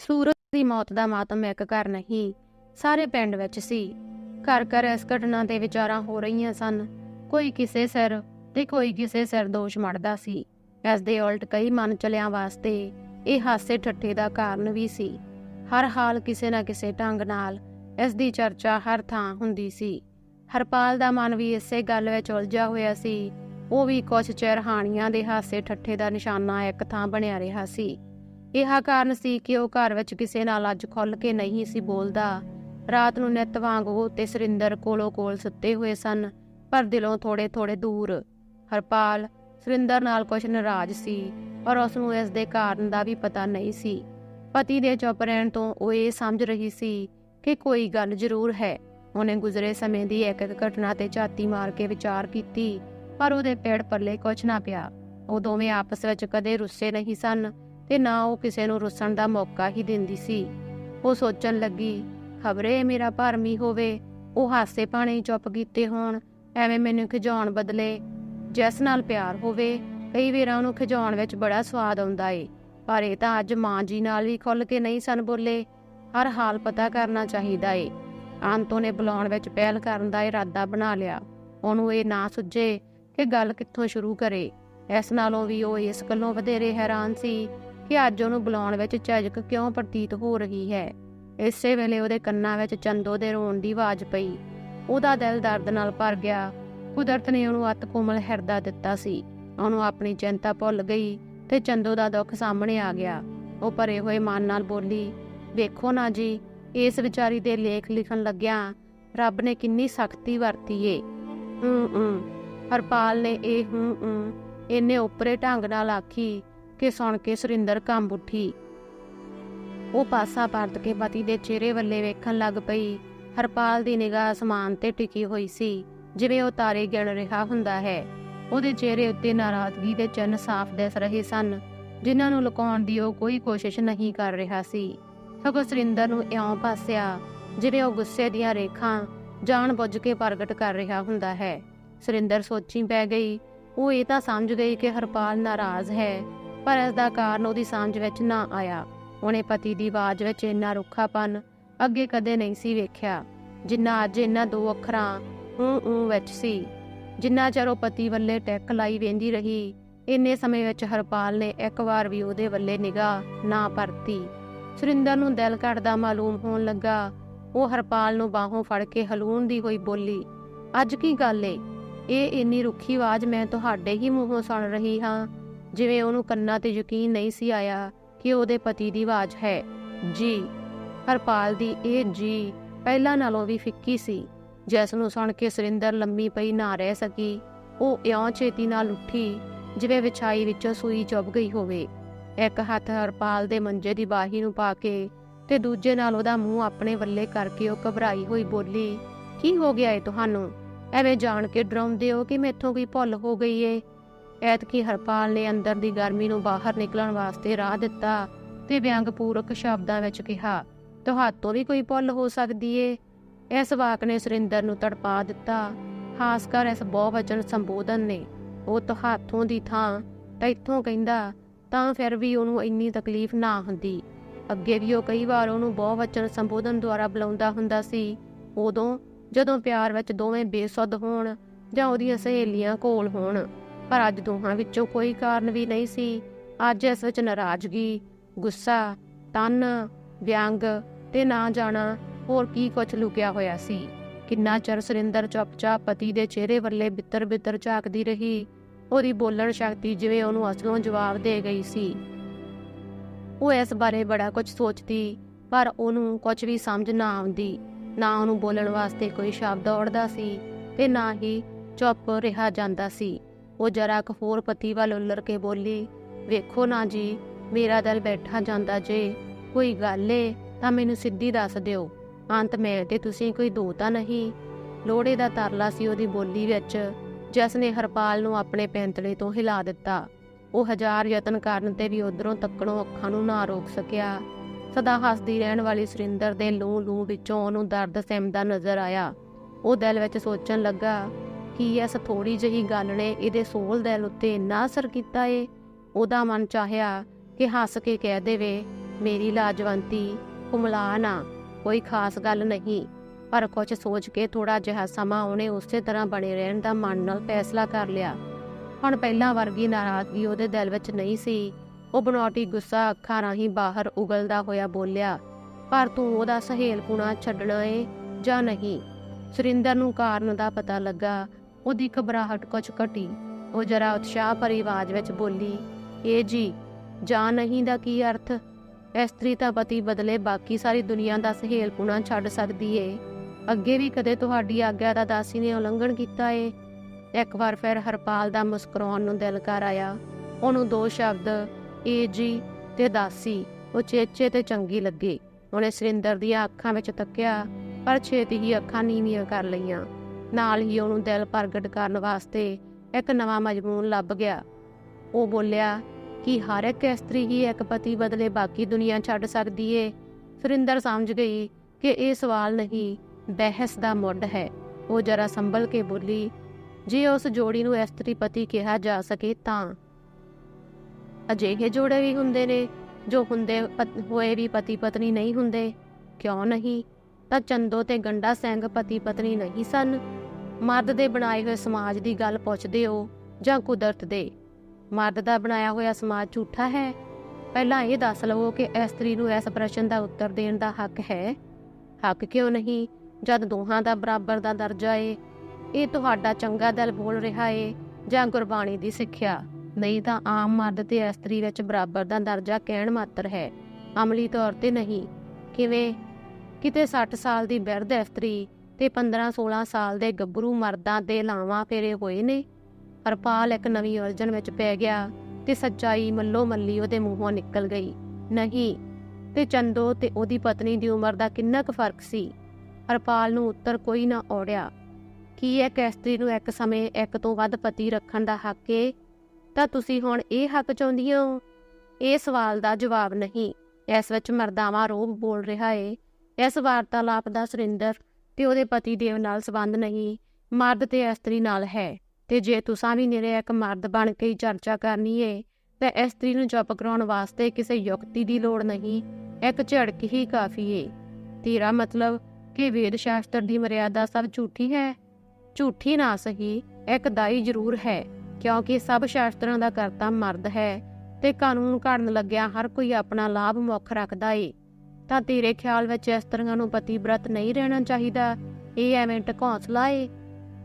ਸੂਰਜ ਦੀ ਮੌਤ ਦਾ ਮਾਤਮ ਇੱਕ ਘਰ ਨਹੀਂ, ਸਾਰੇ ਪਿੰਡ ਵਿੱਚ ਸੀ। ਘਰ ਘਰ ਇਸ ਘਟਨਾ ਤੇ ਵਿਚਾਰਾਂ ਹੋ ਰਹੀਆਂ ਸਨ। ਕੋਈ ਕਿਸੇ ਸਿਰ ਤੇ ਕੋਈ ਕਿਸੇ ਸਿਰ ਦੋਸ਼ ਮੜਦਾ ਸੀ। ਇਸ ਦੇ ਉਲਟ ਕਈ ਮਨ ਚਲਿਆਂ ਵਾਸਤੇ ਇਹ ਹਾਸੇ ਠੱਠੇ ਦਾ ਕਾਰਨ ਵੀ ਸੀ। ਹਰ ਹਾਲ ਕਿਸੇ ਨਾ ਕਿਸੇ ਢੰਗ ਨਾਲ ਇਸ ਦੀ ਚਰਚਾ ਹਰ ਥਾਂ ਹੁੰਦੀ ਸੀ। ਹਰਪਾਲ ਦਾ ਮਨ ਵੀ ਇਸੇ ਗੱਲ ਵਿੱਚ ਉਲਝਿਆ ਹੋਇਆ ਸੀ। ਉਹ ਵੀ ਕੁਝ ਚਿਰ ਹਾਣੀਆਂ ਦੇ ਹਾਸੇ ਠੱਠੇ ਦਾ ਨਿਸ਼ਾਨਾ ਇੱਕ ਥਾਂ ਬਣਿਆ ਰਿਹਾ ਸੀ। ਇਹ ਕਾਰਨ ਸੀ ਕਿ ਉਹ ਘਰ ਵਿੱਚ ਕਿਸੇ ਨਾਲ ਅੱਜ ਖੁੱਲ ਕੇ ਨਹੀਂ ਸੀ ਬੋਲਦਾ। ਰਾਤ ਨੂੰ ਨਿਤ ਵਾਂਗ ਉਹ ਤੇ ਸੁਰਿੰਦਰ ਕੋਲੋਂ ਕੋਲ ਸੁੱਤੇ ਹੋਏ ਸਨ, ਪਰ ਦਿਲੋਂ ਥੋੜੇ ਥੋੜੇ ਦੂਰ। ਹਰਪਾਲ, ਸੁਰਿੰਦਰ ਨਾਲ ਕੁਝ ਨਾਰਾਜ਼ ਸੀ, ਪਰ ਉਸ ਨੂੰ ਇਸ ਦੇ ਕਾਰਨ ਦਾ ਵੀ ਪਤਾ ਨਹੀਂ ਸੀ। ਪਤੀ ਦੇ ਚੁੱਪ ਰਹਿਣ ਤੋਂ ਉਹ ਇਹ ਸਮਝ ਰਹੀ ਸੀ ਕਿ ਕੋਈ ਗੱਲ ਜ਼ਰੂਰ ਹੈ। ਉਹਨੇ ਗੁਜ਼ਰੇ ਸਮੇਂ ਦੀ ਇੱਕ ਇੱਕ ਘਟਨਾ ਤੇ ਝਾਤੀ ਮਾਰ ਕੇ ਵਿਚਾਰ ਕੀਤੀ, ਪਰ ਉਹਦੇ ਪੇੜ ਪੱਲੇ ਕੁਝ ਨਾ ਪਿਆ। ਉਹ ਦੋਵੇਂ ਆਪਸ ਵਿੱਚ ਕਦੇ ਰੁੱਸੇ ਨਹੀਂ ਸਨ ਤੇ ਨਾ ਉਹ ਕਿਸੇ ਨੂੰ ਰੁੱਸਣ ਦਾ ਮੌਕਾ ਹੀ ਦਿੰਦੀ ਸੀ। ਉਹ ਸੋਚਣ ਲੱਗੀ, ਖਬਰੇ ਮੇਰਾ ਭਰਮੀ ਹੋਵੇ, ਉਹ ਹਾਸੇ ਪਾਣੀ ਚੁੱਪ ਕੀਤੇ ਹੋਣ, ਐਵੇਂ ਮੈਨੂੰ ਖਿਜਾਉਣ ਬਦਲੇ। ਜਿਸ ਨਾਲ ਪਿਆਰ ਹੋਵੇ, ਕਈ ਵਾਰਾਂ ਉਹਨੂੰ ਖਿਜਾਉਣ ਵਿੱਚ ਬੜਾ ਸਵਾਦ ਆਉਂਦਾ ਏ, ਪਰ ਇਹ ਤਾਂ ਅੱਜ ਮਾਂ ਜੀ ਨਾਲ ਵੀ ਖੁੱਲ ਕੇ ਨਹੀਂ ਸਨ ਬੋਲੇ। ਹਰ ਹਾਲ ਪਤਾ ਕਰਨਾ ਚਾਹੀਦਾ ਏ। ਆਂਤੋ ਨੇ ਬੁਲਾਉਣ ਵਿੱਚ ਪਹਿਲ ਕਰਨ ਦਾ ਇਰਾਦਾ ਬਣਾ ਲਿਆ। ਉਹਨੂੰ ਇਹ ਨਾ ਸੁੱਝੇ ਕਿ ਗੱਲ ਕਿੱਥੋਂ ਸ਼ੁਰੂ ਕਰੇ। ਇਸ ਨਾਲੋਂ ਵੀ ਉਹ ਇਸ ਗੱਲੋਂ ਵਧੇਰੇ ਹੈਰਾਨ ਸੀ ਕਿ ਅੱਜ ਉਹਨੂੰ ਬੁਲਾਉਣ ਵਿੱਚ ਝਿਜਕ ਕਿਉਂ ਪ੍ਰਤੀਤ ਹੋ ਰਹੀ ਹੈ। ਇਸੇ ਵੇਲੇ ਉਹਦੇ ਕੰਨਾਂ ਵਿੱਚ ਚੰਦੋ ਦੇ ਰੋਣ ਦੀ ਆਵਾਜ਼ ਪਈ। ਉਹਦਾ ਦਿਲ ਦਰਦ ਨਾਲ ਭਰ ਗਿਆ। ਕੁਦਰਤ ਨੇ ਉਹਨੂੰ ਅਤ ਕੋਮਲ ਹਿਰਦਾ ਦਿੱਤਾ ਸੀ। ਉਹਨੂੰ ਆਪਣੀ ਚਿੰਤਾ ਭੁੱਲ ਗਈ ਤੇ ਚੰਦੋ ਦਾ ਦੁੱਖ ਸਾਹਮਣੇ ਆ ਗਿਆ। ਉਹ ਭਰੇ ਹੋਏ ਮਨ ਨਾਲ ਬੋਲੀ, ਵੇਖੋ ਨਾ ਜੀ, ਇਸ ਵਿਚਾਰੀ ਦੇ ਲੇਖ ਲਿਖਣ ਲੱਗਿਆ ਰੱਬ ਨੇ ਕਿੰਨੀ ਸਖਤੀ ਵਰਤੀ ਏ। ਹੂੰ ਹੂੰ, ਹਰਪਾਲ ਨੇ ਇਹ ਹੂੰ ਹੂੰ, ਇੰਨੇ ਉਪਰੇ ਢੰਗ ਨਾਲ ਆਖੀ ਕਿ ਸੁਣ ਕੇ ਸੁਰਿੰਦਰ ਕੰਬ ਉੱਠੀ। ਉਹ ਪਾਸਾ ਪਰਤ ਕੇ ਪਤੀ ਦੇ ਚਿਹਰੇ ਵੱਲੇ ਵੇਖਣ ਲੱਗ ਪਈ। ਹਰਪਾਲ ਦੀ ਨਿਗਾਹ ਅਸਮਾਨ ਤੇ ਟਿਕੀ ਹੋਈ ਸੀ, ਜਿਵੇਂ ਉਹ ਤਾਰੇ ਗਿਣ ਰਿਹਾ ਹੁੰਦਾ ਹੈ। ਉਹਦੇ ਚਿਹਰੇ ਉੱਤੇ ਨਾਰਾਜ਼ਗੀ ਦੇ ਚਿੰਨ੍ਹ ਸਾਫ਼ ਦਿਸ ਰਹੇ ਸਨ, ਜਿਨ੍ਹਾਂ ਨੂੰ ਲੁਕਾਉਣ ਦੀ ਉਹ ਕੋਈ ਕੋਸ਼ਿਸ਼ ਨਹੀਂ ਕਰ ਰਿਹਾ ਸੀ। ਸਗੋਂ ਸੁਰਿੰਦਰ ਨੂੰ ਇਉਂ ਪਾਸਿਆ ਜਿਵੇਂ ਉਹ ਗੁੱਸੇ ਦੀਆਂ ਰੇਖਾਂ ਜਾਣ ਬੁੱਝ ਕੇ ਪ੍ਰਗਟ ਕਰ ਰਿਹਾ ਹੁੰਦਾ ਹੈ। ਸੁਰਿੰਦਰ ਸੋਚੀ ਪੈ ਗਈ, ਉਹ ਇਹ ਤਾਂ ਸਮਝ ਗਈ ਕਿ ਹਰਪਾਲ ਨਾਰਾਜ਼ ਹੈ ਪਰ ਇਸ ਦਾ ਕਾਰਨ ਉਹਦੀ ਸਮਝ ਵਿੱਚ ਨਾ ਆਇਆ। ਉਹਨੇ ਪਤੀ ਦੀ ਆਵਾਜ਼ ਵਿੱਚ ਇੰਨਾ ਰੁੱਖਾਪਨ ਅੱਗੇ ਕਦੇ ਨਹੀਂ ਸੀ ਵੇਖਿਆ, ਜਿੰਨਾ ਅੱਜ ਇਹਨਾਂ ਦੋ ਅੱਖਰਾਂ ਹੂੰ ਹੂੰ ਵਿੱਚ ਸੀ। ਜਿੰਨਾ ਚਿਰ ਉਹ ਪਤੀ ਵੱਲੇ ਟੈਕ ਲਾਈ ਵੇਂਦੀ ਰਹੀ, ਇੰਨੇ ਸਮੇਂ ਵਿੱਚ ਹਰਪਾਲ ਨੇ ਇੱਕ ਵਾਰ ਵੀ ਉਹਦੇ ਵੱਲੇ ਨਿਗਾਹ ਨਾ ਪਰਤੀ। ਸੁਰਿੰਦਰ ਨੂੰ ਦਿਲ ਘੜਦਾ ਮਾਲੂਮ ਹੋਣ ਲੱਗਾ, ਉਹ ਹਰਪਾਲ ਨੂੰ ਬਾਹੋਂ ਫੜ ਕੇ ਹਲੂਣ ਦੀ ਹੋਈ ਬੋਲੀ, ਅੱਜ ਕੀ ਗੱਲ ਏ? ਇਹ ਇੰਨੀ ਰੁੱਖੀ ਆਵਾਜ਼ ਮੈਂ ਤੁਹਾਡੇ ਹੀ ਮੂੰਹੋਂ ਸੁਣ ਰਹੀ ਹਾਂ। ਜਿਵੇਂ ਉਹਨੂੰ ਕੰਨਾਂ ਤੇ ਯਕੀਨ ਨਹੀਂ ਸੀ ਆਇਆ ਕਿ ਉਹਦੇ ਪਤੀ ਦੀ ਆਵਾਜ਼ ਹੈ, ਜੀ। ਹਰਪਾਲ ਦੀ ਇਹ ਜੀ ਪਹਿਲਾਂ ਨਾਲੋਂ ਵੀ ਫਿੱਕੀ ਸੀ। ਜਿਸ ਨੂੰ ਸੁਣ ਕੇ ਸੁਰਿੰਦਰ ਲੰਮੀ ਪਈ ਨਾ ਰਹਿ ਸਕੀ, ਉਹ ਇਉਂ ਛੇਤੀ ਨਾਲ ਉੱਠੀ ਜਿਵੇਂ ਵਿਛਾਈ ਵਿੱਚੋਂ ਸੂਈ ਚੁੱਭ ਗਈ ਹੋਵੇ। ਇੱਕ ਹੱਥ ਹਰਪਾਲ ਦੇ ਮੰਜੇ ਦੀ ਬਾਹੀ ਨੂੰ ਪਾ ਕੇ ਤੇ ਦੂਜੇ ਨਾਲ ਉਹਦਾ ਮੂੰਹ ਆਪਣੇ ਵੱਲੇ ਕਰਕੇ ਉਹ ਘਬਰਾਈ ਹੋਈ ਬੋਲੀ, ਕੀ ਹੋ ਗਿਆ ਏ ਤੁਹਾਨੂੰ? ਐਵੇਂ ਜਾਣ ਕੇ ਡਰਾਉਂਦੇ ਹੋ ਕਿ ਮੈਥੋਂ ਕੋਈ ਭੁੱਲ ਹੋ ਗਈ ਏ? ਐਤਕੀ ਹਰਪਾਲ ਨੇ ਅੰਦਰ ਦੀ ਗਰਮੀ ਨੂੰ ਬਾਹਰ ਨਿਕਲਣ ਵਾਸਤੇ ਰਾਹ ਦਿੱਤਾ ਤੇ ਵਿਅੰਗਪੂਰਕ ਸ਼ਬਦਾਂ ਵਿੱਚ ਕਿਹਾ, ਤੁਹਾਤੋਂ ਵੀ ਕੋਈ ਭੁੱਲ ਹੋ ਸਕਦੀ ਏ? ਇਸ ਵਾਕ ਨੇ ਸੁਰਿੰਦਰ ਨੂੰ ਤੜਪਾ ਦਿੱਤਾ। ਖਾਸ ਕਰ ਇਸ ਬਹੁਵਚਨ ਸੰਬੋਧਨ ਨੇ। ਉਹ ਤੁਹਾਤੋਂ ਦੀ ਥਾਂ ਤੈਥੋਂ ਕਹਿੰਦਾ, ਤਾਂ ਫਿਰ ਵੀ ਉਹਨੂੰ ਇੰਨੀ ਤਕਲੀਫ ਨਾ ਹੁੰਦੀ। ਅੱਗੇ ਵੀ ਉਹ ਕਈ ਵਾਰ ਉਹਨੂੰ ਬਹੁਵਚਨ ਸੰਬੋਧਨ ਦੁਆਰਾ ਬੁਲਾਉਂਦਾ ਹੁੰਦਾ ਸੀ। ਉਦੋਂ ਜਦੋਂ ਪਿਆਰ ਵਿੱਚ ਦੋਵੇਂ ਬੇਸੁੱਧ ਹੋਣ ਜਾਂ ਉਹਦੀਆਂ ਸਹੇਲੀਆਂ ਕੋਲ ਹੋਣ। ਪਰ ਅੱਜ ਦੋਹਾਂ ਵਿੱਚੋਂ ਕੋਈ ਕਾਰਨ ਵੀ ਨਹੀਂ ਸੀ। ਅੱਜ ਇਸ ਵਿੱਚ ਨਾਰਾਜ਼ਗੀ, ਗੁੱਸਾ, ਤਨ, ਵਿਅੰਗ ਤੇ ਨਾ ਜਾਣਾ, ਹੋਰ ਕੀ ਕੁਝ ਲੁਕਿਆ ਹੋਇਆ ਸੀ। ਕਿੰਨਾ ਚਿਰ ਸੁਰਿੰਦਰ ਚੁੱਪਚਾਪ ਪਤੀ ਦੇ ਚਿਹਰੇ ਵੱਲੇ ਬਿੱਤਰ ਬਿੱਤਰ ਝਾਕਦੀ ਰਹੀ, ਉਹਦੀ ਬੋਲਣ ਸ਼ਕਤੀ ਜਿਵੇਂ ਉਹਨੂੰ ਅਸਲੋਂ ਜਵਾਬ ਦੇ ਗਈ ਸੀ। ਉਹ ਇਸ ਬਾਰੇ ਬੜਾ ਕੁਝ ਸੋਚਦੀ, ਪਰ ਉਹਨੂੰ ਕੁਝ ਵੀ ਸਮਝ ਨਾ ਆਉਂਦੀ। ਨਾ ਉਹਨੂੰ ਬੋਲਣ ਵਾਸਤੇ ਕੋਈ ਸ਼ਬਦ ਔੜਦਾ ਸੀ ਤੇ ਨਾ ਹੀ ਚੁੱਪ ਰਿਹਾ ਜਾਂਦਾ ਸੀ। ਉਹ ਜਰਾ ਕੁ ਪਤੀ ਵੱਲ ਉਲਰ ਕੇ ਬੋਲੀ, ਵੇਖੋ ਨਾ ਜੀ, ਮੇਰਾ ਦਿਲ ਬੈਠਾ ਜਾਂਦਾ ਜੇ। ਕੋਈ ਗੱਲ ਏ, ਤਾਂ ਮੈਨੂੰ ਸਿੱਧੀ ਦੱਸ ਦਿਓ। ਅੰਤ ਮੈਂ ਤੇ ਤੁਸੀਂ ਕੋਈ ਦੋ ਤਾਂ ਨਹੀਂ? ਲੋੜੇ ਦਾ ਤਰਲਾ ਸੀ ਉਹਦੀ ਬੋਲੀ ਵਿੱਚ, ਜਿਸ ਨੇ ਹਰਪਾਲ ਨੂੰ ਆਪਣੇ ਪੈਂਤਲੇ ਤੋਂ ਹਿਲਾ ਦਿੱਤਾ। ਉਹ ਹਜ਼ਾਰ ਯਤਨ ਕਰਨ ਤੇ ਵੀ ਉਧਰੋਂ ਤੱਕਣੋਂ ਅੱਖਾਂ ਨੂੰ ਨਾ ਰੋਕ ਸਕਿਆ। ਸਦਾ ਹੱਸਦੀ ਰਹਿਣ ਵਾਲੀ ਸੁਰਿੰਦਰ ਦੇ ਲੂੰ ਲੂੰ ਵਿੱਚੋਂ ਉਹਨੂੰ ਦਰਦ ਸਹਿਮਦਾ ਨਜ਼ਰ ਆਇਆ। ਉਹ ਦਿਲ ਵਿੱਚ ਸੋਚਣ ਲੱਗਾ ਕਿ ਇਸ ਥੋੜੀ ਜਿਹੀ ਗੱਲ ਨੇ? ਇਹਦੇ ਸੋਲ ਦਿਲ ਉੱਤੇ ਇੰਨਾ ਅਸਰ ਕੀਤਾ ਏ। ਉਹਦਾ ਮਨ ਚਾਹਿਆ ਕਿ ਹੱਸ ਕੇ ਕਹਿ ਦੇਵੇ, ਮੇਰੀ ਲਾਜਵੰਤੀ ਕੁਮਲਾ ਨਾ ਕੋਈ ਖਾਸ ਗੱਲ ਨਹੀਂ। ਪਰ ਕੁਝ ਸੋਚ ਕੇ ਥੋੜਾ ਜਿਹਾ ਸਮਾਂ ਉਹਨੇ ਉਸੇ ਤਰ੍ਹਾਂ ਬਣੇ ਰਹਿਣ ਦਾ ਮਨ ਨਾਲ ਫੈਸਲਾ ਕਰ ਲਿਆ। ਹੁਣ ਪਹਿਲਾਂ ਵਰਗੀ ਨਾਰਾਜ਼ਗੀ ਉਹਦੇ ਦਿਲ ਵਿੱਚ ਨਹੀਂ ਸੀ। ਉਹ ਬਨੌਟੀ ਗੁੱਸਾ ਅੱਖਾਂ ਰਾਹੀਂ ਬਾਹਰ ਉਗਲਦਾ ਹੋਇਆ ਬੋਲਿਆ, ਪਰ ਤੂੰ ਉਹਦਾ ਸਹੇਲਪੁਣਾ ਛੱਡਣਾ ਏ ਜਾਂ ਨਹੀਂ? ਸੁਰਿੰਦਰ ਨੂੰ ਕਾਰਨ ਦਾ ਪਤਾ ਲੱਗਾ। ਉਹਦੀ ਘਬਰਾਹਟ ਕੁਝ ਘਟੀ। ਉਹ ਜਰਾ ਉਤਸ਼ਾਹ ਭਰੀ ਆਵਾਜ਼ ਵਿੱਚ ਬੋਲੀ, ਏ ਜੀ ਜਾਂ ਨਹੀਂ ਦਾ ਕੀ ਅਰਥ? ਇਸਤਰੀ ਤਾਂ ਪਤੀ ਬਦਲੇ ਬਾਕੀ ਸਾਰੀ ਦੁਨੀਆ ਦਾ ਸਹੇਲਪੁਣਾ ਛੱਡ ਸਕਦੀ ਏ। ਅੱਗੇ ਵੀ ਕਦੇ ਤੁਹਾਡੀ ਆਗਿਆ ਦਾ ਦਾਸੀ ਨੇ ਉਲੰਘਣ ਕੀਤਾ ਏ? ਇੱਕ ਵਾਰ ਫਿਰ ਹਰਪਾਲ ਦਾ ਮੁਸਕਰਾਉਣ ਨੂੰ ਦਿਲ ਕਰ ਆਇਆ। ਉਹਨੂੰ ਦੋ ਸ਼ਬਦ, ਏ ਜੀ ਤੇ ਦਾਸੀ ਉਹ ਚੇਚੇ ਤੇ ਚੰਗੀ ਲੱਗੇ। ਉਹਨੇ ਸੁਰਿੰਦਰ ਦੀਆਂ ਅੱਖਾਂ ਵਿੱਚ ਤੱਕਿਆ, ਪਰ ਛੇਤੀ ਹੀ ਅੱਖਾਂ ਨੀਵੀਆਂ ਕਰ ਲਈਆਂ। ਨਾਲ ਹੀ ਉਹਨੂੰ ਦਿਲ ਪ੍ਰਗਟ ਕਰਨ ਵਾਸਤੇ ਇੱਕ ਨਵਾਂ ਮਜਮੂਨ ਲੱਭ ਗਿਆ। ਉਹ ਬੋਲਿਆ, ਕਿ ਹਰ ਇੱਕ ਇਸਤਰੀ ਹੀ ਇੱਕ ਪਤੀ ਬਦਲੇ ਬਾਕੀ ਦੁਨੀਆ ਛੱਡ ਸਕਦੀ ਏ? ਸੁਰਿੰਦਰ ਸਮਝ ਗਈ ਕਿ ਇਹ ਸਵਾਲ ਨਹੀਂ, ਬਹਿਸ ਦਾ ਮੁੱਢ ਹੈ। ਉਹ ਜਰਾ ਸੰਭਲ ਕੇ ਬੋਲੀ, ਜੇ ਉਸ ਜੋੜੀ ਨੂੰ ਇਸਤਰੀ ਪਤੀ ਕਿਹਾ ਜਾ ਸਕੇ ਤਾਂ। ਅਜਿਹੇ ਜੋੜੇ ਵੀ ਹੁੰਦੇ ਨੇ, ਜੋ ਹੁੰਦੇ ਪਤ- ਹੋਏ ਵੀ ਪਤੀ ਪਤਨੀ ਨਹੀਂ ਹੁੰਦੇ। ਕਿਉਂ ਨਹੀਂ? ਤਾਂ ਚੰਦੋ ਤੇ ਗੰਡਾ ਸਿੰਘ ਪਤੀ ਪਤਨੀ ਨਹੀਂ ਸਨ। ਮਰਦ ਦੇ ਬਣਾਏ ਹੋਏ ਸਮਾਜ ਦੀ ਗੱਲ ਪੁੱਛਦੇ ਹੋ ਜਾਂ ਕੁਦਰਤ ਦੇ? ਮਰਦ ਦਾ ਬਣਾਇਆ ਹੋਇਆ ਸਮਾਜ ਝੂਠਾ ਹੈ? ਪਹਿਲਾਂ ਇਹ ਦੱਸ ਲਵੋ ਕਿ ਇਸਤਰੀ ਨੂੰ ਇਸ ਪ੍ਰਸ਼ਨ ਦਾ ਉੱਤਰ ਦੇਣ ਦਾ ਹੱਕ ਹੈ। ਹੱਕ ਕਿਉਂ ਨਹੀਂ? ਜਦ ਦੋਹਾਂ ਦਾ ਬਰਾਬਰ ਦਾ ਦਰਜਾ ਏ, ਇਹ ਤੁਹਾਡਾ ਚੰਗਾ ਦਿਲ ਬੋਲ ਰਿਹਾ ਏ ਜਾਂ ਗੁਰਬਾਣੀ ਦੀ ਸਿੱਖਿਆ? ਨਹੀਂ ਤਾਂ ਆਮ ਮਰਦ ਤੇ ਇਸਤਰੀ ਵਿੱਚ ਬਰਾਬਰ ਦਾ ਦਰਜਾ ਕਹਿਣ ਮਾਤਰ ਹੈ। ਅਮਲੀ ਤੌਰ ਤੇ ਨਹੀਂ। ਕਿਵੇਂ? ਕਿਤੇ 60 ਸਾਲ ਦੀ ਬਿਰਧ ਇਸਤਰੀ ਤੇ 15-16 ਸਾਲ ਦੇ ਗੱਭਰੂ ਮਰਦਾਂ ਦੇ ਲਾਵਾਂ ਫੇਰੇ ਹੋਏ ਨੇ। ਹਰਪਾਲ ਇੱਕ ਨਵੀਂ ਉਲਝਣ ਵਿੱਚ ਪੈ ਗਿਆ ਤੇ ਸੱਚਾਈ ਮੱਲੋ ਮੱਲੀ ਉਹਦੇ ਮੂੰਹੋਂ ਨਿਕਲ ਗਈ। ਨਹੀਂ, ਤੇ ਚੰਦੋ ਤੇ ਉਹਦੀ ਪਤਨੀ ਦੀ ਉਮਰ ਦਾ ਕਿੰਨਾ ਕੁ ਫ਼ਰਕ ਸੀ? ਹਰਪਾਲ ਨੂੰ ਉੱਤਰ ਕੋਈ ਨਾ ਔੜਿਆ। ਕੀ ਇੱਕ ਇਸਤਰੀ ਨੂੰ ਇੱਕ ਸਮੇਂ ਇੱਕ ਤੋਂ ਵੱਧ ਪਤੀ ਰੱਖਣ ਦਾ ਹੱਕ ਏ? ਤਾਂ ਤੁਸੀਂ ਹੁਣ ਇਹ ਹੱਕ ਚਾਹੁੰਦੀ ਹੋ? ਇਹ ਸਵਾਲ ਦਾ ਜਵਾਬ ਨਹੀਂ। ਇਸ ਵਿੱਚ ਮਰਦਾਵਾ ਰੋਬ ਬੋਲ ਰਿਹਾ ਏ। ਇਸ ਵਾਰਤਾਲਾਪ ਦਾ ਸੁਰਿੰਦਰ ਤੇ ਉਹਦੇ ਪਤੀ ਦੇਵ ਨਾਲ ਸੰਬੰਧ ਨਹੀਂ। ਮਰਦ ਤੇ ਇਸਤਰੀ ਨਾਲ ਹੈ। ਤੇ ਜੇ ਤੁਸੀਂ ਵੀ ਨਿਰੇ ਮਰਦ ਬਣ ਕੇ ਚਰਚਾ ਕਰਨੀ ਏ, ਤਾਂ ਇਸਤਰੀ ਨੂੰ ਚੁੱਪ ਕਰਾਉਣ ਵਾਸਤੇ ਕਿਸੇ ਯੁਕਤੀ ਦੀ ਲੋੜ ਨਹੀਂ। ਇੱਕ ਝੜਕ ਹੀ ਕਾਫੀ ਏ। ਤੇਰਾ ਮਤਲਬ ਕਿ ਵੇਦ ਸ਼ਾਸਤਰ ਦੀ ਮਰਿਆਦਾ ਸਭ ਝੂਠੀ ਹੈ? ਝੂਠੀ ਨਾ ਸਹੀ, ਇੱਕ ਦਾਈ ਜ਼ਰੂਰ ਹੈ, ਕਿਉਂਕਿ ਸਭ ਸ਼ਾਸਤਰਾਂ ਦਾ ਕਰਤਾ ਮਰਦ ਹੈ, ਤੇ ਕਾਨੂੰਨ ਘੜਨ ਲੱਗਿਆ ਹਰ ਕੋਈ ਆਪਣਾ ਲਾਭ ਮੁੱਖ ਰੱਖਦਾ ਏ। ਤਾਂ ਤੇਰੇ ਖਿਆਲ ਵਿੱਚ ਇਸਤਰੀਆਂ ਨੂੰ ਪਤੀ ਬ੍ਰਤ ਨਹੀਂ ਰਹਿਣਾ ਚਾਹੀਦਾ। ਇਹ ਐਵੇਂ ਢਕੌਂਸਲਾ ਏ।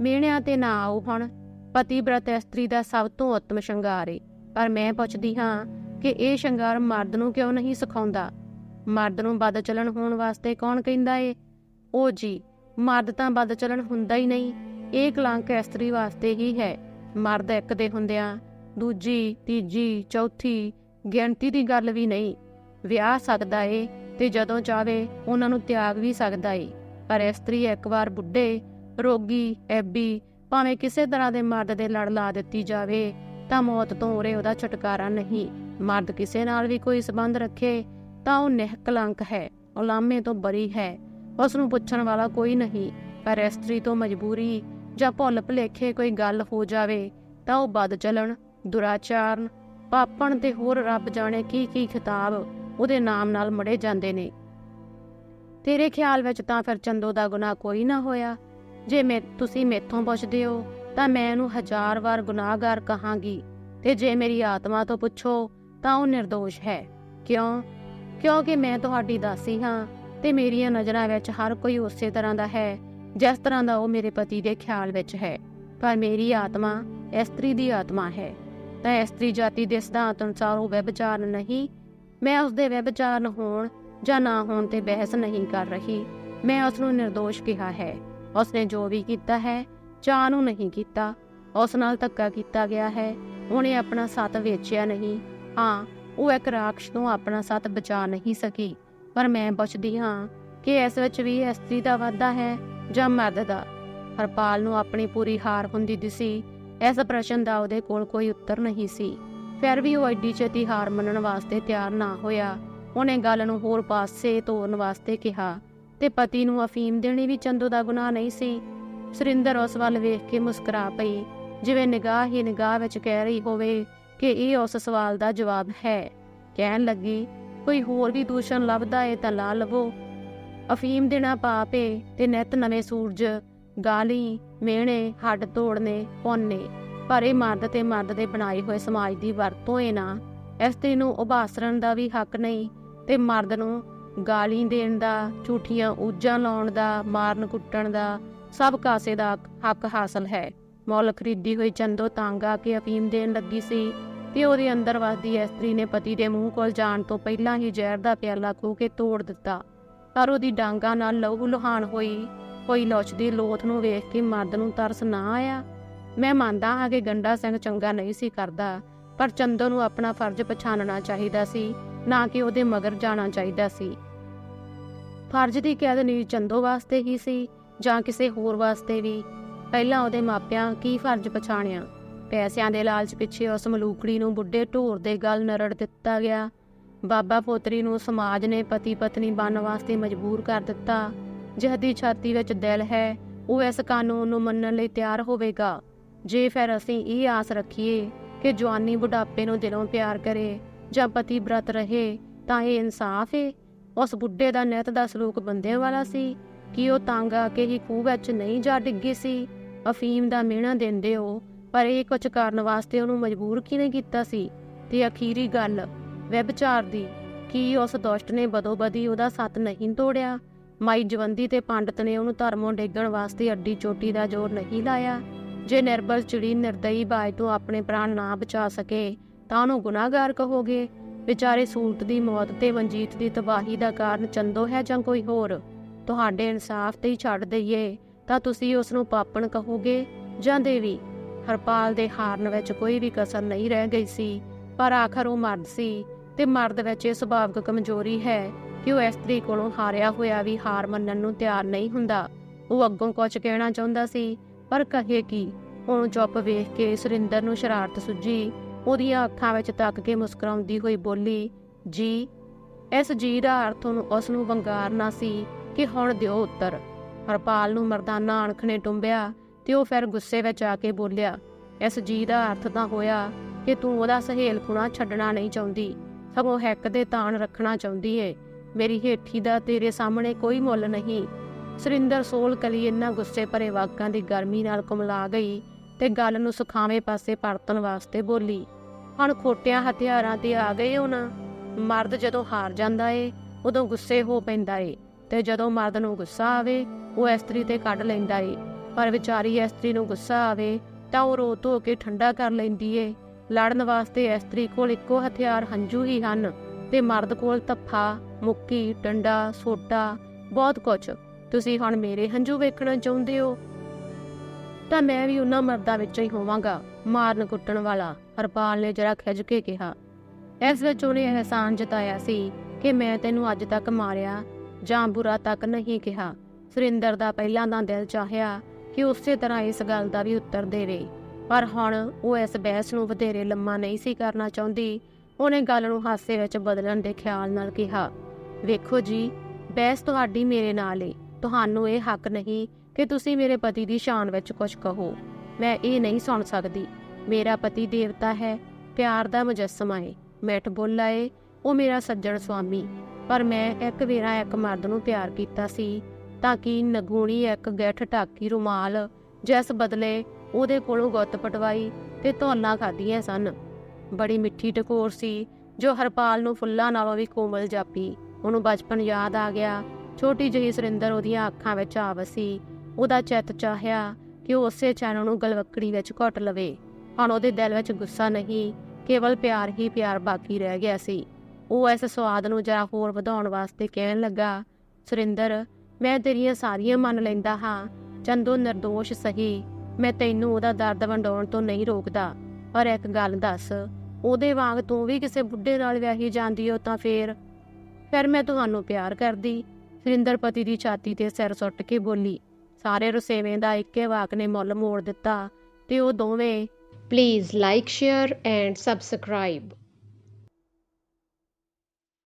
ਮਿਹਣਿਆਂ ਤੇ ਨਾ ਆਓ ਹੁਣ। ਪਤੀ ਇਸਤਰੀ ਦਾ ਸਭ ਤੋਂ ਉੱਤਮ ਸ਼ਿੰਗਾਰ ਏ। ਪਰ ਮੈਂ ਪੁੱਛਦੀ ਹਾਂ ਕਿ ਇਹ ਸ਼ਿੰਗਾਰ ਮਰਦ ਨੂੰ ਕਿਉਂ ਨਹੀਂ ਸਿਖਾਉਂਦਾ? ਮਰਦ ਨੂੰ ਬਦ ਚਲਣ ਹੋਣ ਵਾਸਤੇ ਕੌਣ ਕਹਿੰਦਾ ਏ? ਉਹ ਜੀ, ਮਰਦ ਤਾਂ ਬਦ ਚਲਣ ਹੁੰਦਾ ਹੀ ਨਹੀਂ। ਇਹ ਕਲੰਕ ਇਸਤਰੀ ਵਾਸਤੇ ਹੀ ਹੈ। ਮਰਦ ਇੱਕ ਦੇ ਹੁੰਦਿਆਂ ਦੂਜੀ, ਤੀਜੀ, ਚੌਥੀ ਗਿਣਤੀ ਦੀ ਗੱਲ ਵੀ ਨਹੀਂ। ਵਿਆਹ ਸਕਦਾ ਏ। ਤੇ ਜਦੋਂ ਚਾਵੇ ਉਹਨਾਂ ਨੂੰ ਤਿਆਗ ਵੀ ਸਕਦਾ ਏ। ਪਰ ਇਸਤਰੀ ਇੱਕ ਵਾਰ ਬੁੱਢੇ, ਰੋਗੀ, ਐਬੀ, ਭਾਵੇਂ ਕਿਸੇ ਤਰ੍ਹਾਂ ਦੇ ਮਰਦ ਦੇ ਲੜ ਲਾ ਦਿੱਤੀ ਜਾਵੇ, ਤਾਂ ਮੌਤ ਤੋਂ ਉਰੇ ਉਹਦਾ ਛੁਟਕਾਰਾ ਨਹੀਂ। ਮਰਦ ਕਿਸੇ ਨਾਲ ਵੀ ਕੋਈ ਸਬੰਧ ਰੱਖੇ, ਤਾਂ ਉਹ ਨਿਹਕਲੰਕ ਹੈ ਉਲਾਮੇ ਤੋਂ ਬਰੀ ਹੈ ਉਸ ਨੂੰ ਪੁੱਛਣ ਵਾਲਾ ਕੋਈ ਨਹੀਂ। ਪਰ ਇਸਤਰੀ ਤੋਂ ਮਜਬੂਰੀ ਜਾਂ ਭੁੱਲ ਭੁਲੇਖੇ ਕੋਈ ਗੱਲ ਹੋ ਜਾਵੇ, ਤਾਂ ਉਹ ਬਦ ਚਲਣ, ਦੁਰਾਚਾਰਨ, ਪਾਪਣ ਤੇ ਹੋਰ ਰੱਬ ਜਾਣੇ ਕੀ ਕੀ ਖਿਤਾਬ। ਉਹਦੇ ਨਾਮ ਨਾਲ ਮੜੇ ਜਾਂਦੇ ਨੇ। ਤੇਰੇ ਖਿਆਲ ਵਿੱਚ ਤਾਂ ਫਿਰ ਚੰਦੋ ਦਾ ਗੁਨਾਹ ਕੋਈ ਨਾ ਹੋਇਆ। ਜੇ ਮੈਂ, ਤੁਸੀਂ ਮੇਥੋਂ ਪੁੱਛਦੇ ਹੋ, ਤਾਂ ਮੈਂ ਇਹਨੂੰ ਹਜ਼ਾਰ ਵਾਰ ਗੁਨਾਹਗਾਰ ਕਹਾਂਗੀ। ਤੇ ਜੇ ਮੇਰੀ ਆਤਮਾ ਤੋਂ ਪੁੱਛੋ, ਤਾਂ ਉਹ નિર્ਦੋਸ਼ ਹੈ। ਕਿਉਂ? ਕਿਉਂਕਿ ਮੈਂ ਤੁਹਾਡੀ ਦਾਸੀ ਹਾਂ, ਤੇ ਮੇਰੀਆਂ ਨਜ਼ਰਾਂ ਵਿੱਚ ਹਰ ਕੋਈ ਉਸੇ ਤਰ੍ਹਾਂ ਦਾ ਹੈ, ਜਿਸ ਤਰ੍ਹਾਂ ਦਾ ਉਹ ਮੇਰੇ ਪਤੀ ਦੇ ਖਿਆਲ ਵਿੱਚ ਹੈ। ਪਰ ਮੇਰੀ ਆਤਮਾ ਇਸਤਰੀ ਦੀ ਆਤਮਾ ਹੈ। ਤਾਂ ਇਸਤਰੀ ਜਾਤੀ ਦੇ ਸਿਧਾਂਤ ਅਨੁਸਾਰ ਉਹ ਵਿਭਚਾਰ ਨਹੀਂ ਮੈਂ ਉਸ ਦੇ ਵਿਭਚਾਰ ਹੋਣ ਜਾਂ ਨਾ ਹੋਣ ਤੇ ਬਹਿਸ ਨਹੀਂ ਕਰ ਰਹੀ। ਮੈਂ ਉਸ ਨੂੰ નિર્ਦੋਸ਼ ਕਿਹਾ ਹੈ। ਉਸਨੇ ਜੋ ਵੀ ਕੀਤਾ ਹੈ, ਚਾਹ ਨੂੰ ਨਹੀਂ ਕੀਤਾ। ਉਸ ਨਾਲ ਧੱਕਾ ਕੀਤਾ ਗਿਆ ਹੈ। ਉਹਨੇ ਆਪਣਾ ਸੱਤ ਵੇਚਿਆ ਨਹੀਂ। ਹਾਂ, ਉਹ ਇੱਕ ਰਾਖਸ਼ ਤੋਂ ਆਪਣਾ ਸੱਤ ਬਚਾ ਨਹੀਂ ਸਕੀ। ਪਰ ਮੈਂ ਪੁੱਛਦੀ ਹਾਂ ਕਿ ਇਸ ਵਿੱਚ ਵੀ ਇਸਤਰੀ ਦਾ ਵਾਧਾ ਹੈ ਜਾਂ ਮਰਦ ਦਾ? ਹਰਪਾਲ ਨੂੰ ਆਪਣੀ ਪੂਰੀ ਹਾਰ ਹੁੰਦੀ ਦਿਸੀ। ਇਸ ਪ੍ਰਸ਼ਨ ਦਾ ਉਹਦੇ ਕੋਲ ਕੋਈ ਉੱਤਰ ਨਹੀਂ ਸੀ। ਫਿਰ ਵੀ ਉਹ ਐਡੀ ਛੇਤੀ ਹਾਰ ਮੰਨਣ ਵਾਸਤੇ ਤਿਆਰ ਨਾ ਹੋਇਆ। ਉਹਨੇ ਗੱਲ ਨੂੰ ਹੋਰ ਪਾਸੇ ਤੋਰਨ ਵਾਸਤੇ ਕਿਹਾ ਤੇ ਪਤੀ ਨੂੰ ਅਫੀਮ ਦੇਣੀ ਵੀ ਚੰਦੋ ਦਾ ਗੁਨਾਹ ਨਹੀਂ ਸੀ। ਸੁਰਿੰਦਰ ਉਸ ਵੱਲ ਵੇਖ ਕੇ ਮੁਸਕਰਾ ਪਈ, ਜਿਵੇਂ ਨਿਗਾਹ ਹੀ ਨਿਗਾਹ ਵਿੱਚ ਕਹਿ ਰਹੀ ਹੋਵੇ ਕਿ ਇਹ ਉਸ ਸਵਾਲ ਦਾ ਜਵਾਬ ਹੈ। ਕਹਿਣ ਲੱਗੀ, ਕੋਈ ਹੋਰ ਵੀ ਦੂਸ਼ਣ ਲੱਭਦਾ ਏ ਤਾਂ ਲਾ ਲਵੋ। ਅਫੀਮ ਦੇਣਾ ਪਾਪੇ ਤੇ ਨਿਤ ਨਵੇਂ ਸੂਰਜ, ਗਾਲੀ, ਮਿਹਣੇ, ਹੱਡ ਤੋੜਨੇ, ਪੌਨੇ। ਪਰ ਇਹ ਮਰਦ ਤੇ ਮਰਦ ਦੇ ਬਣਾਏ ਹੋਏ ਸਮਾਜ ਦੀ ਵਰਤੋਂ ਏ ਨਾ। ਇਸਤਰੀ ਨੂੰ ਉਭਾਸਰਨ ਦਾ ਵੀ ਹੱਕ ਨਹੀਂ ਤੇ ਮਰਦ ਨੂੰ ਗਾਲੀ ਦੇਣ ਦਾ, ਝੂਠੀਆਂ ਉਜਾਂ ਲਾਉਣ ਦਾ, ਮਾਰਨ ਕੁੱਟਣ ਦਾ ਸਭ ਕਾਸੇ ਦਾ ਹੱਕ ਹਾਸਲ ਹੈ। ਮੁੱਲ ਖਰੀਦੀ ਹੋਈ ਚੰਦੋ ਤੰਗ ਆ ਕੇ ਅਫੀਮ ਦੇਣ ਲੱਗੀ ਸੀ ਤੇ ਉਹਦੇ ਅੰਦਰ ਵਸਦੀ ਇਸਤਰੀ ਨੇ ਪਤੀ ਦੇ ਮੂੰਹ ਕੋਲ ਜਾਣ ਤੋਂ ਪਹਿਲਾਂ ਹੀ ਜ਼ਹਿਰ ਦਾ ਪਿਆਲਾ ਖੋ ਕੇ ਤੋੜ ਦਿੱਤਾ। ਪਰ ਉਹਦੀ ਡਾਂਗਾ ਨਾਲ ਲਹੂ ਲੁਹਾਨ ਹੋਈ, ਕੋਈ ਲੋਚਦੀ ਲੋਥ ਨੂੰ ਵੇਖ ਕੇ ਮਰਦ ਨੂੰ ਤਰਸ ਨਾ ਆਇਆ। ਮੈਂ ਮੰਨਦਾ ਹਾਂ ਕਿ ਗੰਡਾ ਸਿੰਘ ਚੰਗਾ ਨਹੀਂ ਸੀ ਕਰਦਾ, ਪਰ ਚੰਦੋ ਨੂੰ ਆਪਣਾ ਫਰਜ਼ ਪਛਾਣਨਾ ਚਾਹੀਦਾ ਸੀ, ਨਾ ਕਿ ਉਹਦੇ ਮਗਰ ਜਾਣਾ ਚਾਹੀਦਾ ਸੀ। ਫਰਜ਼ ਦੀ ਕੈਦ ਨਹੀਂ ਚੰਦੋ ਵਾਸਤੇ ਹੀ ਸੀ, ਜਾਂ ਕਿਸੇ ਹੋਰ ਵਾਸਤੇ ਵੀ। ਪਹਿਲਾਂ ਉਹਦੇ ਮਾਪਿਆਂ ਕੀ ਫਰਜ਼ ਪਛਾਣਿਆ? ਪੈਸਿਆਂ ਦੇ ਲਾਲਚ ਪਿੱਛੇ ਉਸ ਮਲੂਕੜੀ ਨੂੰ ਬੁੱਢੇ ਢੋਰ ਦੇ ਗਲ ਨਰੜ ਦਿੱਤਾ ਗਿਆ। ਬਾਬਾ ਪੋਤਰੀ ਨੂੰ ਸਮਾਜ ਨੇ ਪਤੀ ਪਤਨੀ ਬਣਨ ਵਾਸਤੇ ਮਜਬੂਰ ਕਰ ਦਿੱਤਾ। ਜਿਹਦੀ ਛਾਤੀ ਵਿੱਚ ਦਿਲ ਹੈ, ਉਹ ਇਸ ਕਾਨੂੰਨ ਨੂੰ ਮੰਨਣ ਲਈ ਤਿਆਰ ਹੋਵੇਗਾ। ਜੇ ਫਿਰ ਅਸੀਂ ਇਹ ਆਸ ਰੱਖੀਏ ਕਿ ਜਵਾਨੀ ਬੁਢਾਪੇ ਨੂੰ ਦਿਲੋਂ ਪਿਆਰ ਕਰੇ ਜਾਂ ਪਤੀ ਬ੍ਰਤ ਰਹੇ, ਤਾਂ ਇਹ ਇਨਸਾਫ ਏ। ਉਸ ਬੁੱਢੇ ਦਾ ਨਿਤ ਦਾ ਸਲੂਕ ਬੰਦਿਆਂ ਵਾਲਾ ਸੀ ਕਿ ਉਹ ਤੰਗ ਆ ਕੇ ਹੀ ਖੂਹ ਵਿੱਚ ਨਹੀਂ ਜਾ ਡਿੱਗੇ ਸੀ। ਅਫੀਮ ਦਾ ਮਿਹਣਾ ਦਿੰਦੇ ਹੋ ਪਰ ਇਹ ਕੁਝ ਕਰਨ ਵਾਸਤੇ ਉਹਨੂੰ ਮਜਬੂਰ ਕਿਨੇ ਕੀਤਾ ਸੀ? ਤੇ ਅਖੀਰੀ ਗੱਲ, ਵਿਭਚਾਰ ਦੀ, ਕੀ ਉਸ ਦੁਸ਼ਟ ਨੇ ਬਦੋਬਦੀ ਉਹਦਾ ਸੱਤ ਨਹੀਂ ਤੋੜਿਆ? ਮਾਈ ਜਵੰਦੀ ਤੇ ਪੰਡਤ ਨੇ ਉਹਨੂੰ ਧਰਮੋਂ ਡੇਗਣ ਵਾਸਤੇ ਅੱਡੀ ਚੋਟੀ ਦਾ ਜ਼ੋਰ ਨਹੀਂ ਲਾਇਆ। ਜੇ ਨਿਰਬਲ ਚਿੜੀ ਨਿਰਦਈ ਬਾਜ ਤੋਂ ਆਪਣੇ ਪ੍ਰਾਣ ਨਾ ਬਚਾ ਸਕੇ, ਤਾਂ ਉਹਨੂੰ ਗੁਨਾਹਗਾਰ ਕਹੋਗੇ? ਵਿਚਾਰੇ ਸੂਰਤ ਦੀ ਮੌਤ ਤੇ ਮਨਜੀਤ ਦੀ ਤਬਾਹੀ ਦਾ ਕਾਰਨ ਚੰਦੋ ਹੈ ਜਾਂ ਕੋਈ ਹੋਰ? ਤੁਹਾਡੇ ਇਨਸਾਫ ਤੇ ਹੀ ਛੱਡ ਦਈਏ, ਤਾਂ ਤੁਸੀਂ ਉਸ ਨੂੰ ਪਾਪਣ ਕਹੋਗੇ? ਜਾਂ ਦੇਵੀ, ਹਰਪਾਲ ਦੇ ਹਾਰਨ ਵਿੱਚ ਕੋਈ ਵੀ ਕਸਰ ਨਹੀਂ ਰਹਿ ਗਈ ਸੀ, ਪਰ ਆਖਰ ਉਹ ਮਰਦ ਸੀ ਤੇ ਮਰਦ ਵਿੱਚ ਇਹ ਸੁਭਾਵਿਕ ਕਮਜ਼ੋਰੀ ਹੈ ਕਿ ਉਹ ਇਸਤਰੀ ਕੋਲੋਂ ਹਾਰਿਆ ਹੋਇਆ ਵੀ ਹਾਰ ਮੰਨਣ ਨੂੰ ਤਿਆਰ ਨਹੀਂ ਹੁੰਦਾ। ਉਹ ਅੱਗੋਂ ਕੁਝ ਕਹਿਣਾ ਚਾਹੁੰਦਾ ਸੀ ਪਰ ਕਹੇ ਕੀ? ਹੁਣ ਚੁੱਪ ਵੇਖ ਕੇ ਸੁਰਿੰਦਰ ਨੂੰ ਸ਼ਰਾਰਤ ਸੁੱਜੀ। ਉਹਦੀਆਂ ਅੱਖਾਂ ਵਿੱਚ ਤੱਕ ਕੇ ਮੁਸਕਰਾਉਂਦੀ ਹੋਈ ਬੋਲੀ, ਜੀ, ਇਸ ਜੀ ਦਾ ਅਰਥ ਉਹਨੂੰ ਉਸ ਨੂੰ ਵੰਗਾਰਨਾ ਸੀ ਕਿ ਹੁਣ ਦਿਓ ਉੱਤਰ। ਹਰਪਾਲ ਨੂੰ ਮਰਦਾਨਾ ਅਣਖ ਨੇ ਟੁੰਬਿਆ ਤੇ ਉਹ ਫਿਰ ਗੁੱਸੇ ਵਿੱਚ ਆ ਕੇ ਬੋਲਿਆ, ਇਸ ਜੀ ਦਾ ਅਰਥ ਤਾਂ ਹੋਇਆ ਕਿ ਤੂੰ ਉਹਦਾ ਸਹੇਲ ਖੁਣਾ ਛੱਡਣਾ ਨਹੀਂ ਚਾਹੁੰਦੀ। ਸਗੋਂ ਹੈਕ ਦੇ ਤਾਣ ਰੱਖਣਾ ਚਾਹੁੰਦੀ ਏ। ਮੇਰੀ ਹੇਠੀ ਦਾ ਤੇਰੇ ਸਾਹਮਣੇ ਕੋਈ ਮੁੱਲ ਨਹੀਂ। ਸੁਰਿੰਦਰ ਸੋਲ ਕਲੀ ਇੰਨਾ ਗੁੱਸੇ ਭਰੇ ਵਾਕਾਂ ਦੀ ਗਰਮੀ ਨਾਲ ਕੁਮਲਾ ਗਈ ਤੇ ਗੱਲ ਨੂੰ ਸੁਖਾਵੇਂ ਪਾਸੇ ਪਰਤਣ ਵਾਸਤੇ ਬੋਲੀ। ਹੁਣ ਖੋਟਿਆਂ ਹਥਿਆਰਾਂ ਤੇ ਆ ਗਏ ਹੋ ਨਾ, ਮਰਦ ਜਦੋਂ ਹਾਰ ਜਾਂਦਾ ਏ, ਉਦੋਂ ਗੁੱਸੇ ਹੋ ਪੈਂਦਾ ਏ ਤੇ ਜਦੋਂ ਮਰਦ ਨੂੰ ਗੁੱਸਾ ਆਵੇ, ਉਹ ਇਸਤਰੀ ਤੇ ਕੱਢ ਲੈਂਦਾ ਏ। ਪਰ ਵਿਚਾਰੀ ਇਸਤਰੀ ਨੂੰ ਗੁੱਸਾ ਆਵੇ ਤਾਂ ਉਹ ਰੋ ਧੋ ਕੇ ਠੰਡਾ ਕਰ ਲੈਂਦੀ ਏ। ਲੜਨ ਵਾਸਤੇ ਇਸਤਰੀ ਕੋਲ ਇੱਕੋ ਹਥਿਆਰ ਹੰਝੂ ਹੀ ਹਨ ਤੇ ਮਰਦ ਕੋਲ ਤੱਫਾ, ਮੁੱਕੀ, ਡੰਡਾ, ਸੋਟਾ, ਬਹੁਤ ਕੁਝ ਤੁਸੀਂ ਹੁਣ ਮੇਰੇ ਹੰਝੂ ਵੇਖਣਾ ਚਾਹੁੰਦੇ ਹੋ? ਤਾਂ ਮੈਂ ਵੀ ਉਹਨਾਂ ਮਰਦਾਂ ਵਿੱਚੋਂ ਹੀ ਹੋਵਾਂਗਾ, ਮਾਰਨ ਕੁੱਟਣ ਵਾਲਾ, ਹਰਪਾਲ ਨੇ ਜਰਾ ਖਿੱਚ ਕੇ ਕਿਹਾ। ਇਸ ਵਿੱਚ ਉਹਨੇ ਅਹਿਸਾਨ ਜਤਾਇਆ ਸੀ ਕਿ ਮੈਂ ਤੈਨੂੰ ਅੱਜ ਤੱਕ ਮਾਰਿਆ, ਜਾਂ ਬੁਰਾ ਤੱਕ ਨਹੀਂ ਕਿਹਾ। ਸੁਰਿੰਦਰ ਦਾ ਪਹਿਲਾਂ ਦਾ ਦਿਲ ਚਾਹਿਆ ਕਿ ਉਸੇ ਤਰ੍ਹਾਂ ਇਸ ਗੱਲ ਦਾ ਵੀ ਉੱਤਰ ਦੇਵੇ। ਪਰ ਹੁਣ ਉਹ ਇਸ ਬਹਿਸ ਨੂੰ ਵਧੇਰੇ ਲੰਮਾ ਨਹੀਂ ਸੀ ਕਰਨਾ ਚਾਹੁੰਦੀ। ਉਹਨੇ ਗੱਲ ਨੂੰ ਹਾਸੇ ਵਿੱਚ ਬਦਲਣ ਦੇ ਖਿਆਲ ਨਾਲ ਕਿਹਾ, ਵੇਖੋ ਜੀ, ਬਹਿਸ ਤੁਹਾਡੀ ਮੇਰੇ ਨਾਲ ਏ। ਤੁਹਾਨੂੰ ਇਹ ਹੱਕ ਨਹੀਂ ਕਿ ਤੁਸੀਂ ਮੇਰੇ ਪਤੀ ਦੀ ਸ਼ਾਨ ਵਿੱਚ ਕੁਝ ਕਹੋ। ਮੈਂ ਇਹ ਨਹੀਂ ਸੁਣ ਸਕਦੀ। ਮੇਰਾ ਪਤੀ ਦੇਵਤਾ ਹੈ, ਪਿਆਰ ਦਾ ਮੁਜੱਸਮਾ ਏ ਮਿੱਠ ਬੋਲਾ ਏ ਉਹ ਮੇਰਾ ਸੱਜਣ ਸੁਆਮੀ। ਪਰ ਮੈਂ ਇੱਕ ਵੇਰਾ ਇੱਕ ਮਰਦ ਨੂੰ ਪਿਆਰ ਕੀਤਾ ਸੀ ਤਾਂ ਕਿ ਨਗੂਣੀ ਇੱਕ ਗੈਠ ਟਾਕੀ ਰੁਮਾਲ ਜਿਸ ਬਦਲੇ ਉਹਦੇ ਕੋਲੋਂ ਗੁੱਤ ਪਟਵਾਈ ਤੇ ਧੌਲਾਂ ਖਾਧੀਆਂ ਸਨ। ਬੜੀ ਮਿੱਠੀ ਟਕੋਰ ਸੀ ਜੋ ਹਰਪਾਲ ਨੂੰ ਫੁੱਲਾਂ ਨਾਲੋਂ ਵੀ ਕੋਮਲ ਜਾਪੀ। ਉਹਨੂੰ ਬਚਪਨ ਯਾਦ ਆ ਗਿਆ ਛੋਟੀ ਜਿਹੀ ਸੁਰਿੰਦਰ ਉਹਦੀਆਂ ਅੱਖਾਂ ਵਿੱਚ ਆ ਵਸੀ ਉਹਦਾ ਚਿੱਤ ਚਾਹਿਆ ਕਿ ਉਹ ਉਸੇ ਚੈਨ ਨੂੰ ਗਲਵੱਕੜੀ ਵਿੱਚ ਘੁੱਟ ਲਵੇ। ਹੁਣ ਉਹਦੇ ਦਿਲ ਵਿੱਚ ਗੁੱਸਾ ਨਹੀਂ, ਕੇਵਲ ਪਿਆਰ ਹੀ ਪਿਆਰ ਬਾਕੀ ਰਹਿ ਗਿਆ ਸੀ। ਉਹ ਇਸ ਸਵਾਦ ਨੂੰ ਜਰਾ ਹੋਰ ਵਧਾਉਣ ਵਾਸਤੇ ਕਹਿਣ ਲੱਗਾ, ਸੁਰਿੰਦਰ, ਮੈਂ ਤੇਰੀਆਂ ਸਾਰੀਆਂ ਮੰਨ ਲੈਂਦਾ ਹਾਂ। ਚੰਦੋ નિર્ਦੋਸ਼ ਸਹੀ, ਮੈਂ ਤੈਨੂੰ ਉਹਦਾ ਦਰਦ ਵੰਡਾਉਣ ਤੋਂ ਨਹੀਂ ਰੋਕਦਾ। ਪਰ ਇੱਕ ਗੱਲ ਦੱਸ, ਉਹਦੇ ਵਾਂਗ ਤੂੰ ਵੀ ਕਿਸੇ ਬੁੱਢੇ ਨਾਲ ਵਿਆਹੀ ਜਾਂਦੀ ਹੋ ਤਾਂ ਫੇਰ, ਫਿਰ ਮੈਂ ਤੁਹਾਨੂੰ ਪਿਆਰ ਕਰਦੀ। ਸੁਰਿੰਦਰ ਪਤੀ ਦੀ ਛਾਤੀ ਤੇ ਸਿਰ ਸੁੱਟ ਕੇ ਬੋਲੀ, ਸਾਰੇ ਰੁਸੇਵੇਂ ਦਾ ਇੱਕੇ ਵਾਕ ਨੇ ਮੁੱਲ ਮੋੜ ਦਿੱਤਾ ਤੇ ਉਹ ਦੋਵੇਂ please like share and subscribe